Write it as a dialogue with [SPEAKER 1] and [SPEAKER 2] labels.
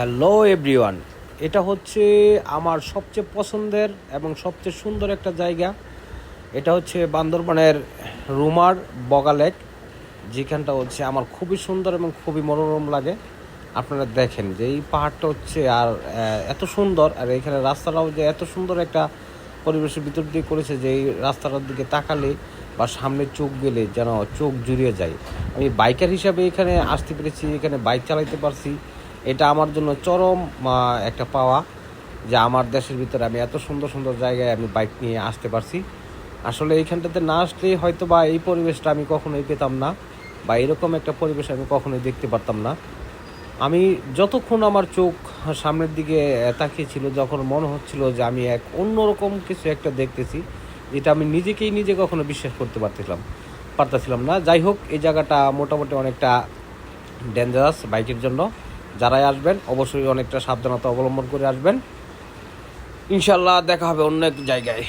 [SPEAKER 1] Hello everyone এটা হচ্ছে আমার সবচেয়ে পছন্দের এবং সবচেয়ে সুন্দর একটা জায়গা। এটা হচ্ছে বান্দরবানের রুমার বগালেক যেখানটা হচ্ছে আমার খুবই সুন্দর এবং খুবই মনোরম লাগে। আপনারা দেখেন যে এই পাহাড়টা হচ্ছে আর এত সুন্দর, আর এখানে রাস্তাটাও যে এত সুন্দর একটা পরিবেশের ভিতর দিয়ে করেছে যে এই রাস্তাটার দিকে তাকালে বা সামনে চোখ গেলে যেন চোখ জুড়িয়ে যায়। আমি বাইকার হিসাবে এখানে আসতে পেরেছি, এখানে বাইক চালাইতে পারছি। এটা আমার জন্য চরম একটা পাওয়া যে আমার দেশের ভিতরে আমি এত সুন্দর সুন্দর জায়গায় আমি বাইক নিয়ে আসতে পারছি। আসলে এইখানটাতে না আসলে হয়তো বা এই পরিবেশটা আমি কখনোই পেতাম না বা এরকম একটা পরিবেশ আমি কখনোই দেখতে পারতাম না। আমি যতক্ষণ আমার চোখ সামনের দিকে তাকিয়েছিল, যখন মনে হচ্ছিল যে আমি এক অন্যরকম কিছু একটা দেখতেছি, যেটা আমি নিজেকেই নিজে কখনো বিশ্বাস করতে পারতেছিলাম পারতেছিলাম না। যাই হোক, এই জায়গাটা মোটামুটি অনেকটা ডেঞ্জারাস বাইকের জন্য। যারাই আসবেন অবশ্যই অনেকটা সাবধানতা অবলম্বন করে আসবেন। ইনশাল্লাহ দেখা হবে অন্য এক জায়গায়।